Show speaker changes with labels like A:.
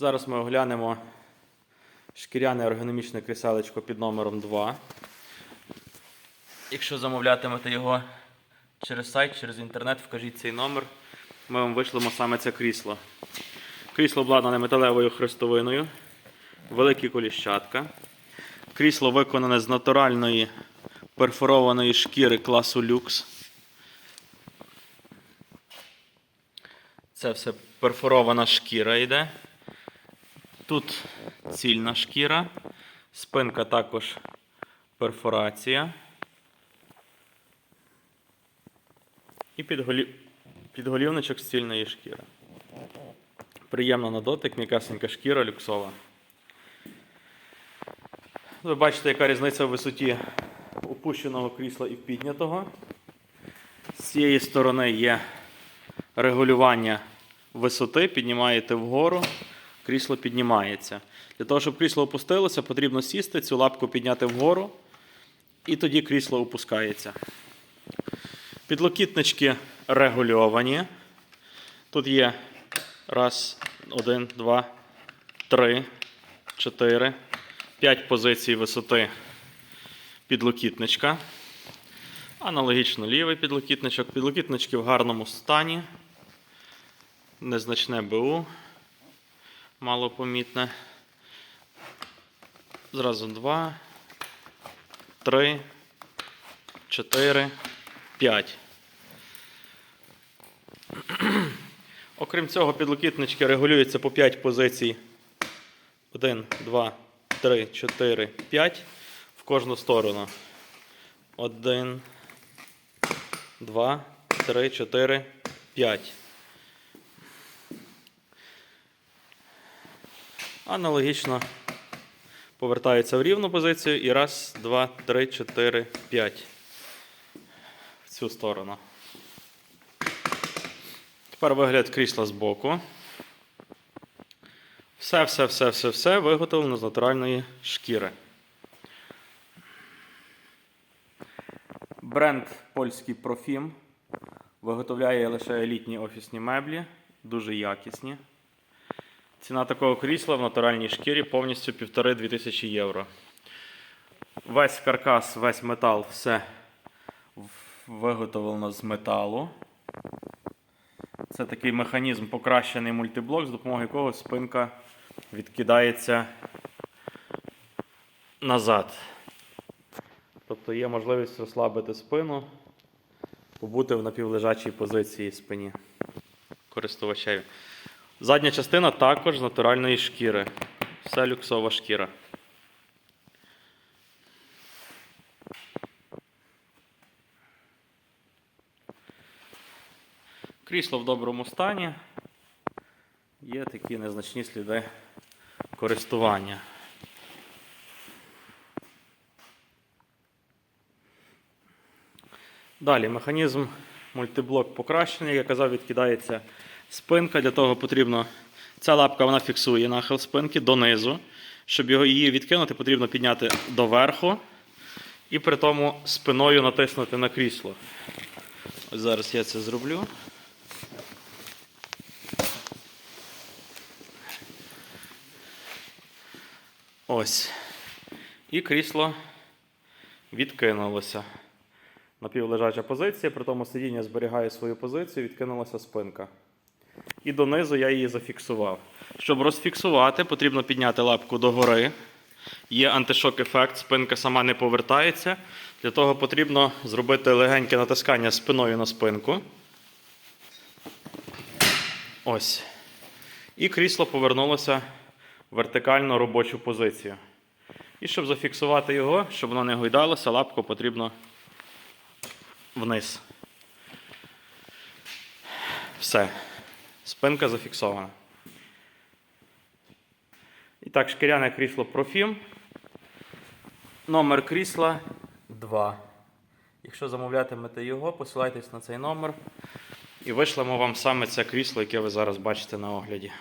A: Зараз ми оглянемо шкіряне ергономічне кріселечко під номером 2. Якщо замовлятимете його через сайт, через інтернет, вкажіть цей номер. Ми вам вишлемо саме це крісло. Крісло обладнане металевою хрестовиною, великі коліщатка. Крісло виконане з натуральної перфорованої шкіри класу люкс. Це все перфорована шкіра йде. Тут цільна шкіра, спинка також перфорація. І підголі... підголівничок з цільної шкіри. Приємно на дотик, м'якасенька шкіра люксова. Ви бачите, яка різниця в висоті опущеного крісла і піднятого. З цієї сторони є регулювання висоти, піднімаєте вгору, крісло піднімається. Для того, щоб крісло опустилося, потрібно сісти, цю лапку підняти вгору, і тоді крісло опускається. Підлокітнички регульовані. Тут є раз, один, два, три, чотири, п'ять позицій висоти підлокітничка. Аналогічно лівий підлокітничок. Підлокітнички в гарному стані. Незначне БУ. Малопомітне. Зразу два, три, чотири, п'ять. Окрім цього, підлокітнички регулюються по 5 позицій. 1, 2, 3, 4, 5 в кожну сторону. 1, 2, 3, 4, 5. Аналогічно повертаються в рівну позицію і раз, два, три, чотири, п'ять. В цю сторону. Тепер вигляд крісла з боку. Все, все, все, все, все виготовлено з натуральної шкіри. Бренд польський Profim виготовляє лише елітні офісні меблі, дуже якісні. Ціна такого крісла в натуральній шкірі повністю 1,5-2 тисячі євро. Весь каркас, весь метал, все виготовлено з металу. Це такий механізм покращений мультиблок, з допомогою якого спинка відкидається назад. Тобто є можливість розслабити спину, побути в напівлежачій позиції спині користувачеві. Задня частина також з натуральної шкіри. Все люксова шкіра. Крісло в доброму стані. Є такі незначні сліди користування. Далі механізм мультиблок покращений, як я казав, відкидається спинка. Для того потрібно. Ця лапка вона фіксує нахил спинки донизу. Щоб його її відкинути, потрібно підняти доверху і при тому спиною натиснути на крісло. Ось зараз я це зроблю. Ось. І крісло відкинулося. Напівлежача позиція, при тому сидіння зберігає свою позицію, відкинулася спинка. І донизу я її зафіксував. Щоб розфіксувати, потрібно підняти лапку догори. Є антишок ефект, спинка сама не повертається. Для того потрібно зробити легеньке натискання спиною на спинку. Ось. І крісло повернулося в вертикально робочу позицію. І щоб зафіксувати його, щоб воно не гойдалося, лапку потрібно вниз. Все. Спинка зафіксована. І так, шкіряне крісло Profim. Номер крісла 2. Якщо замовлятимете його, посилайтесь на цей номер і вишлемо вам саме це крісло, яке ви зараз бачите на огляді.